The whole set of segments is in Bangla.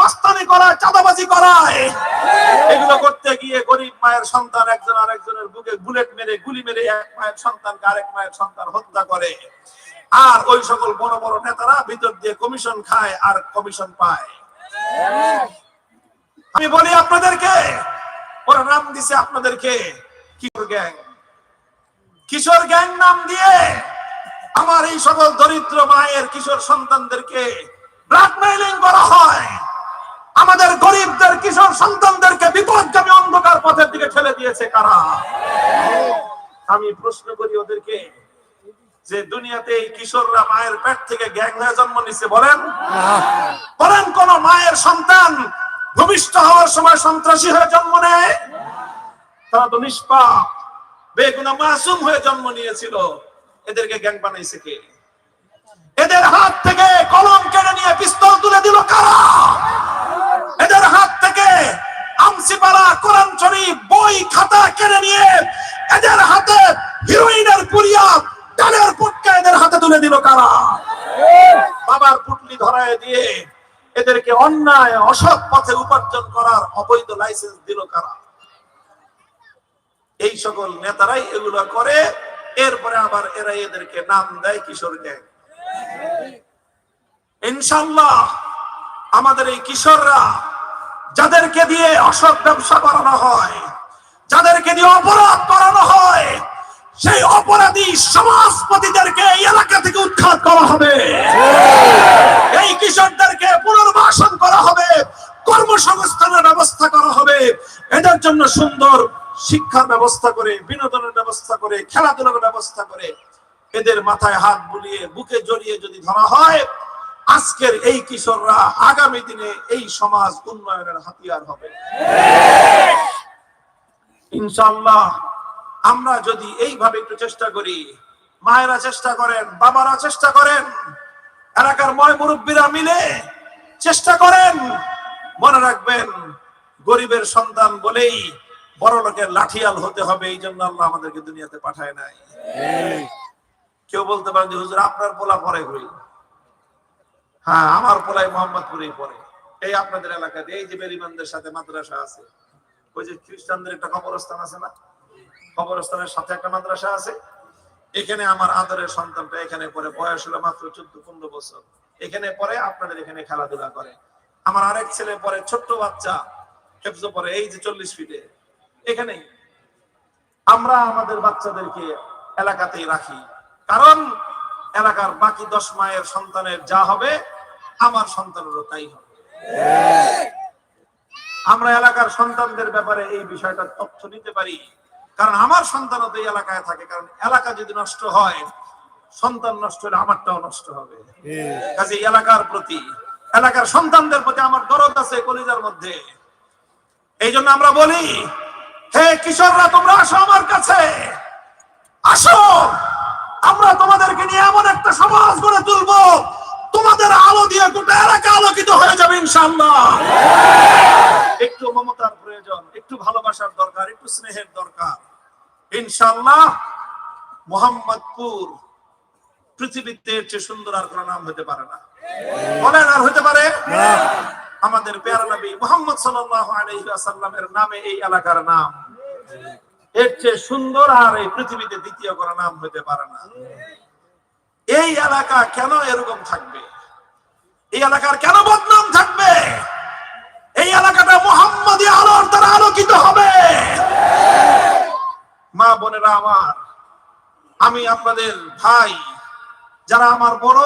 মাস্তানি চাঁদাবাজি করায় এগুলো করতে গিয়ে গরিব মায়ের সন্তান একজন আরেকজনের বুকে বুলেট মেরে, গুলি মেরে এক মায়ের সন্তানকে আরেক মায়ের সন্তান হত্যা করে। আর ওই সকল বড় বড় নেতারা ভিতর দিয়ে কমিশন খায় আর কমিশন পায়। আমি বলি আপনাদেরকে, ওরা নাম দিছে আপনাদেরকে, কিশোর গ্যাং। কিশোর গ্যাং নাম দিয়ে আমার এই সকল দরিদ্র মায়ের কিশোর সন্তানদেরকে ব্ল্যাকমেইলিং করা হয়। আমাদের গরিবদের, কিশোর সন্তানদেরকে বিপদগামী অন্ধকার পথের দিকে ঠেলে দিয়েছে কারা? আমি প্রশ্ন করি ওদেরকে, যে দুনিয়াতে এই কিশোররা মায়ের পেট থেকে গ্যাং হয়ে জন্ম নিচ্ছে বলেন? বলেন কোন মায়ের সন্তান ভূমিষ্ঠ হওয়ার সময় সন্ত্রাসী হয়ে জন্ম নেয়? তারা তো নিষ্পাপ, বেগুনা মাসুম হয়ে জন্ম নিয়েছিল। এদেরকে গ্যাং বানাইছে কে? এদের হাত থেকে কলম কেড়ে নিয়ে পিস্তল তুলে দিল কারা? এদের হাত থেকে আমসিপালা কোরআন শরীফ বই, খাতা কেড়ে নিয়ে এদের হাতে হিরোইনের পুরিয়া ডালের পুটকা এদের হাতে তুলে দিল কারা? বাবার পুটলি ধরায় দিয়ে এদেরকে অন্যায়, অসৎ পথে উপার্জন করার অবৈধ লাইসেন্স দিল কারা? এই সকল নেতারাই এগুলো করে, এরপরে আবার এরা এদেরকে নাম দেয়, কিশোর গ্যাং ইনশাল্লাহ আমাদের এই কিশোররা যাদেরকে দিয়ে অসৎ ব্যবসা করানো হয়, যাদেরকে দিয়ে অপরাধ করানো হয়, সেই অপরাধী সমাজপতিদেরকে এই এলাকা থেকে উৎখাত করা হবে। এই কিশোরদেরকে পুনর্বাসন করা হবে, কর্মসংস্থানের ব্যবস্থা করা হবে। এদের জন্য সুন্দর শিক্ষার ব্যবস্থা করে, বিনোদনের ব্যবস্থা করে, খেলাধুলার ব্যবস্থা করে, এদের মাথায় হাত বুলিয়ে, বুকে জড়িয়ে যদি ধরা হয় আজকের এই কিশোররা আগামী দিনে এই সমাজ উন্নয়নের হাতিয়ার হবে। ইনশাল্লাহ আমরা যদি এইভাবে একটু চেষ্টা করি মায়েরা চেষ্টা করেন বাবারা চেষ্টা করেন এলাকার ময় মুরব্বীরা মিলে চেষ্টা করেন। মনে রাখবেন গরিবের সন্তান বলেই বড় লোকের লাঠিয়াল হতে হবে এই জন্য আল্লাহ আমাদেরকে দুনিয়াতে পাঠায় নাই। কেউ বলতে পারেন যে হুজুর আপনার পোলা পরে হই হ্যাঁ আমার পোলাই মোহাম্মদপুরেই পড়ে। এই আপনাদের এলাকাতে, এই যে বেরিমানদের সাথে মাদ্রাসা আছে, ওই যে খ্রিস্টানদের একটা কবরস্থান আছে না? কবরস্থানের সাথে একটা মাদ্রাসা আছে। এখানে আমার আদরের সন্তানটা এখানে পড়ে, বয়স হলো মাত্র চোদ্দ পনেরো বছর। এখানে পরে আপনাদের এখানে খেলাধুলা করে। আমার আরেক ছেলে পরে ছোট্ট বাচ্চা পরে এই যে চল্লিশ ফিটে। এখানেই। আমরা আমাদের বাচ্চাদেরকে এলাকাতেই রাখি। কারণ, এলাকার বাকি দশ মায়ের সন্তানের যা হবে আমার সন্তানেরও তাই হবে। আমরা এলাকার সন্তানদের ব্যাপারে এই বিষয়টা তথ্য নিতে পারি। কারণ আমার সন্তানও তো এলাকায় থাকে। কারণ এলাকা যদি নষ্ট হয়, সন্তান নষ্ট হলে আমারটাও নষ্ট হবে। কাজে এলাকার প্রতি, এলাকার সন্তানদের প্রতি আমার দরদ আছে কলিজার মধ্যে। এই জন্য আমরা বলি, হে কিশোররা, তোমরা আসো আমার কাছে। আসো। আমরা তোমাদেরকে নিয়ে এমন একটা সমাজ গড়ে তুলবো তোমাদের আলো দিয়ে গোটা এলাকা আলোকিত হয়ে যাবে ইনশাআল্লাহ। একটু মমতার প্রয়োজন, একটু ভালোবাসার দরকার, একটু স্নেহের দরকার। ইনশাআল্লাহ, মোহাম্মদপুর পৃথিবীতে চেয়ে সুন্দর আর কোন নাম হতে পারে না। বলেন, আর হতে পারে? আমাদের পেয়ারা নবী মোহাম্মদ সাল্লাল্লাহু আলাইহি ওয়াসাল্লামের নামে এই এলাকার নাম। এর চেয়ে সুন্দর আর এই পৃথিবীতে দ্বিতীয় কোনো নাম হতে পারে না। এই এলাকা কেন এরকম থাকবে? এই এলাকার কেন বদনাম থাকবে? এই এলাকাটা মোহাম্মদী আলোর দ্বারা আলোকিত হবে। মা বোনেরা আমার, আমি আপনাদের ভাই, যারা আমার বড়,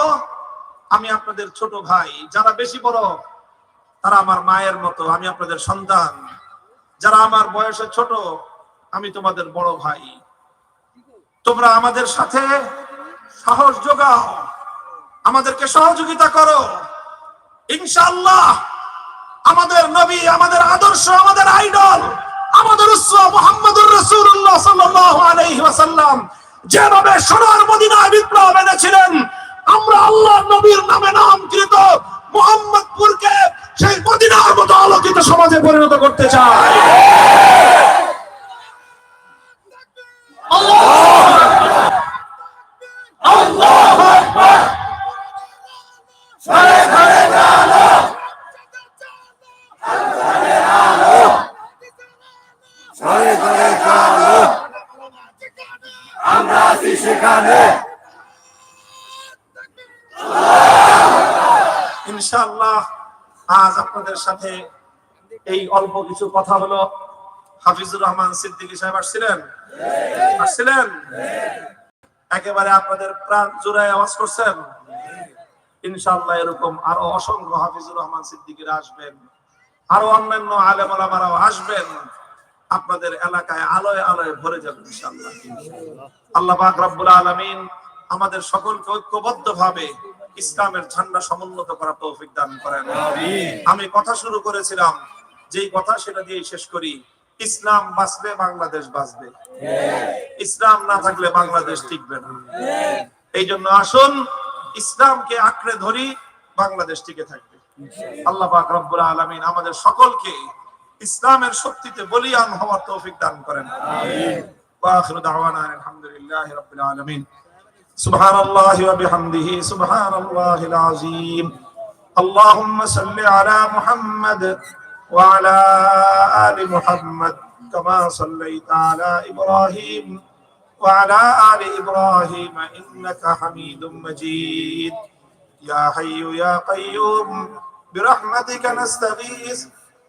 আমি আপনাদের ছোট ভাই, যারা বেশি বড়, তারা আমার মায়ের মতো, আমি আপনাদের সন্তান। যারা আমার বয়সে ছোট, আমি তোমাদের বড় ভাই। তোমরা আমাদের সাথে সাহস যোগাও। আমাদেরকে সহযোগিতা করো। ইনশাআল্লাহ, আমাদের নবী, আমাদের আদর্শ, আমাদের আইডল, আমাদের উৎস মোহাম্মদুর রাসূলুল্লাহ সাল্লাল্লাহু যেভাবে সোনার মদিনায় বিপ্লব এনেছিলেন, আমরা আল্লাহ নবীর নামে নামকৃত মোহাম্মদপুরকে সেই মদিনার মতো আলোকিত সমাজে পরিণত করতে চাই। ইনশাআল্লাহ আজ আপনাদের সাথে এই অল্প কিছু কথা হলো। হাফিজুর রহমান সিদ্দিকী সাহেব আসছিলেন? আসছিলেন? একেবারে আপনাদের প্রাণ জোড়ায় আওয়াজ করছেন। ইনশাআল্লাহ এরকম আরও অসংখ্য হাফিজুর রহমান সিদ্দিকীরা আসবেন। আরও অন্যান্য আলেম ওলামারাও আসবেন। আপনাদের এলাকায় আলোয় আলোয় ভরে যাবে ইনশাআল্লাহ। আল্লাহ পাক রব্বুল আলামিন আমাদের সকলকে ঐক্যবদ্ধ ভাবে ইসলামের ঝান্ডা সমুন্নত করা তৌফিক দান করেন। আমি কথা শুরু করেছিলাম যেই কথা সেটা দিয়ে শেষ করি। ইসলাম বাঁচবে বাংলাদেশ বাঁচবে। হ্যাঁ। ইসলাম না থাকলে বাংলাদেশ টিকবে না। হ্যাঁ। এই জন্য আসুন ইসলামকে আঁকড়ে ধরি বাংলাদেশ টিকে থাকবে। আল্লাহ আকরবুল আলমিন আমাদের সকলকে ইসলামের শক্তিতে বলিয়ান হওয়ার তৌফিক দান করেন। আলহামদুলিল্লাহ ওয়া আখিরু سبحان الله وبحمده سبحان الله العظيم. اللهم صل على محمد وعلى آل محمد كما صليت على إبراهيم وعلى آل إبراهيم إنك حميد مجيد. يا حي يا قيوم برحمتك نستغيث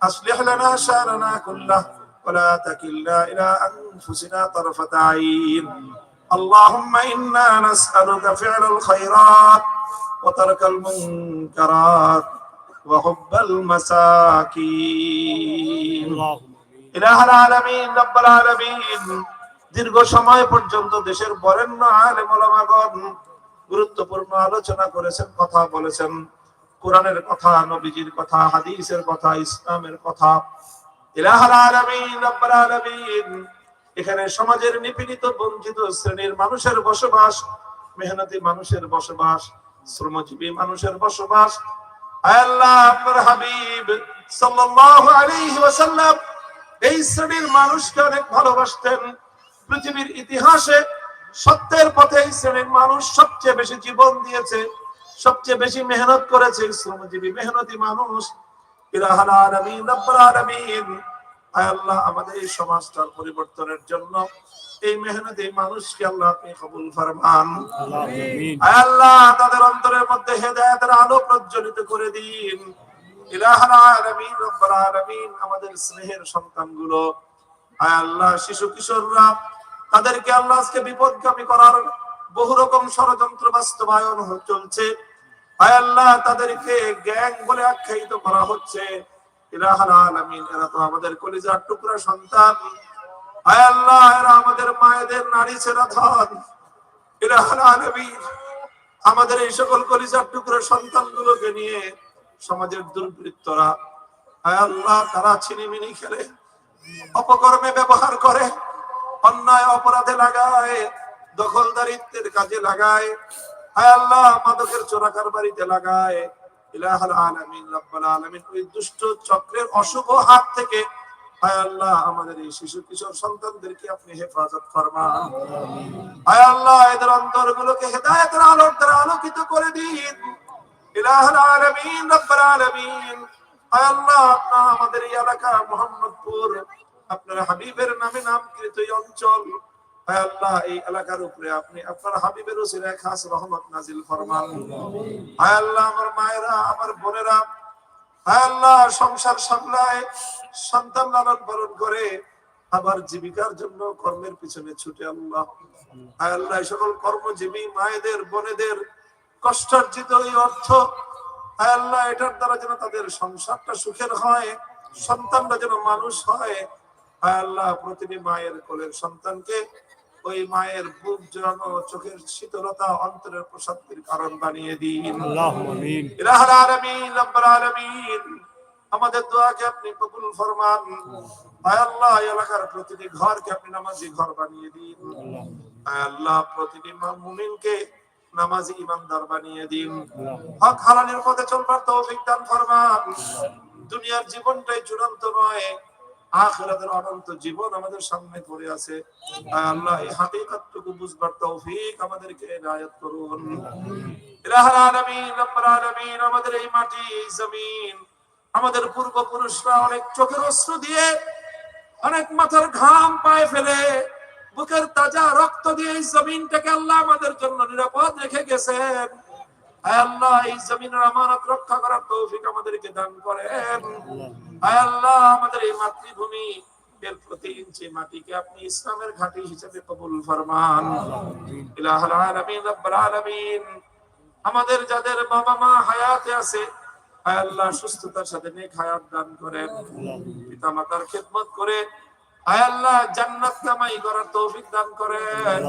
أصلح لنا شأننا كله ولا تكلنا إلى أنفسنا طرفة عين. اللهم انا نسالك فعل الخيرات وترك المنكرات وحب المساكين ইলাহাল আলামিন রব্বাল আলামিন দীর্ঘ সময় পর্যন্ত দেশের বরেণ্য আলেম ওলামাগণ গুরুত্বপূর্ণ আলোচনা করেছেন কথা বলেছেন কোরআনের কথা নবীজির কথা হাদিসের কথা ইসলামের কথা ইলাহাল আলামিন রব্বাল আলামিন এখানে সমাজের নিপীড়িত, বঞ্চিত শ্রেণির মানুষের বসবাস, মেহনতি মানুষের বসবাস, শ্রমজীবী মানুষের বসবাস। এই শ্রেণির মানুষকে অনেক ভালোবাসতেন। পৃথিবীর ইতিহাসে সত্যের পথে এই শ্রেণির মানুষ সবচেয়ে বেশি জীবন দিয়েছে, সবচেয়ে বেশি মেহনত করেছে। শ্রমজীবী, মেহনতি মানুষ। আয় আল্লাহ আমাদের এই সমাজটার পরিবর্তনের জন্য এই মেহনতি মানুষকে আল্লাহ আপনি কবুল ফরমান। আয় আল্লাহ তাদের অন্তরের মধ্যে হেদায়েতের আলো প্রজ্বলিত করে দিন। ইলাহাল আলামিন রব্বুল আলামিন আমাদের স্নেহের সন্তানগুলো। আয় আল্লাহ শিশু কিশোররা তাদেরকে আল্লাহ আজকে বিপদগামী করার বহু রকম ষড়যন্ত্র বাস্তবায়ন চলছে। আয় আল্লাহ তাদেরকে গ্যাং বলে আখ্যায়িত করা হচ্ছে। এরা তো আমাদের কলিজার টুকরা সন্তান। আল্লাহ, এরা আমাদের মায়েদের নারী ধন। আমাদের এই সকল কলিজার টুকরো সন্তানগুলোকে নিয়ে সমাজের দুর্বৃত্তরা আয় আল্লাহ, তারা ছিনিমিনি খেলে, অপকর্মে ব্যবহার করে, অন্যায় অপরাধে লাগায়, দখলদারিত্বের কাজে লাগায়, হায় আল্লাহ, মাদকের চোরাকার বাড়িতে লাগায়। ইলাহাল আলামিন রাব্বাল আলামিন ওই দুষ্ট চক্রের অশুভ হাত থেকে হায় আল্লাহ আমাদের এই শিশু কিশোর সন্তানদেরকে আপনি হেফাজত ফরমান। হায় আল্লাহ এদের অন্তরগুলোকে হেদায়েতের আলোর দ্বারা আলোকিত করে দিন। ইলাহাল আলামিন রাব্বাল আলামিন। হায় আল্লাহ আপনার আমাদের এই এলাকা মোহাম্মদপুর আপনার হাবিবের নামে নামকৃত এই অঞ্চল আল্লাহ, এই এলাকার উপরে আপনি, আপনার হাবিবের রহমত নাজিল ফরমান। আল্লাহ, আমার মায়েরা, আমার বোনেরা আল্লাহ, সংসার সামলায়, সন্তান লালন পালন করে, আবার জীবিকার জন্য কর্মের পিছনে ছুটে আল্লাহ। হায় আল্লাহ সকল কর্মজীবী মায়েদের, বোনেদের কষ্টার্জিত এই অর্থ, হায় আল্লাহ, এটার দ্বারা যেন তাদের সংসারটা সুখের হয়, সন্তানরা যেন মানুষ হায় আল্লাহ, প্রতিটি মায়ের কোলের সন্তানকে ওই মায়ের বুক জড়ানো চোখের শীতলতা অন্তরের প্রশান্তির কারণ বানিয়ে দিন। আমাদের দোয়াকে আপনি কবুল ফরমান। আল্লাহ এলাকার প্রতিটি ঘরকে আপনি নামাজি ঘর বানিয়ে দিন। আল্লাহ প্রতিটি মুমিনকে নামাজি ইমানদার বানিয়ে দিন। হক হালালের পথে চলবার তৌফিক দান ফরমান। দুনিয়ার জীবনটাই চূড়ান্ত নয় আখিরাতের অনন্ত জীবন আমাদের সামনে পড়ে আছে। আল্লাহ এই হাকিকতটুকু বুঝবার তৌফিক আমাদেরকে ইনায়াত করুন। ইলাহাল আলামিন, রব্বুল আলামিন, আমাদের এই মাটি জমিন, আমাদের পূর্বপুরুষরা অনেক চোখের অশ্রু দিয়ে, অনেক মাথার ঘাম পায়ে ফেলে, বুকের তাজা রক্ত দিয়ে এই জমিনটাকে আল্লাহ আমাদের জন্য নিরাপদ রেখে গেছেন। আল্লাহ, এই জমিনের আমানত রক্ষা করার তৌফিক আমাদেরকে দান করেন। আল্লাহ, আমাদের এই মাতৃভূমি এর প্রতি ইঞ্চি মাটিকে আপনি ইসলামের ঘাঁটি হিসেবে কবুল ফরমান। আমাদের যাদের বাবা মা হায়াতে আছে সুস্থতার সাথে নেক হায়াত দান করেন। পিতা মাতার খেদমত করে, আয় আল্লাহ, জান্নাত কামাই করার তৌফিক দান করেন।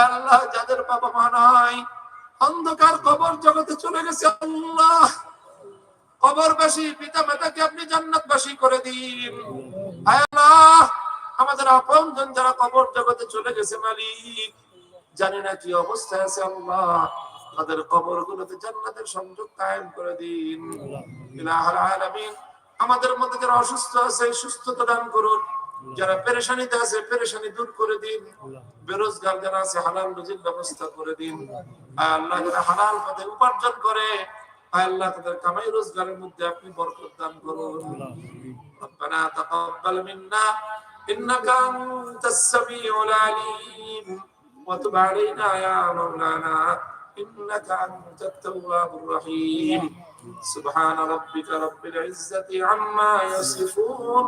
আল্লাহ, যাদের বাবা মা নাই অন্ধকার কবর জগতে চলে গেছে আল্লাহ। কবরবাসী পিতা মাতাকে আপনি জান্নাতবাসী করে দিন। আমাদের আপনজন যারা কবর জগতে চলে গেছে মালিক, জানি না কি অবস্থায় আছে আল্লাহ। তাদের কবর গুলোতে জান্নাতের সংযোগ কায়েম করে দিন। আমাদের মধ্যে যারা অসুস্থ আছে, সুস্থতা দান করুন। যারা পেরেশানিতে আছে পেরেশানি দূর করে দিন বেরোজগার যারা আছে হালাল রুজির ব্যবস্থা করে দিন আয় আল্লাহ যারা হালাল পথে উপার্জন করে আয় আল্লাহ তাদের কামাই রোজগারের মধ্যে আপনি বরকত দান করুন ربنا تقبل منا إنك أنت السميع العليم وتب علينا يا مولانا إنك أنت التواب الرحيم سبحان ربك رب العزة عما يصفون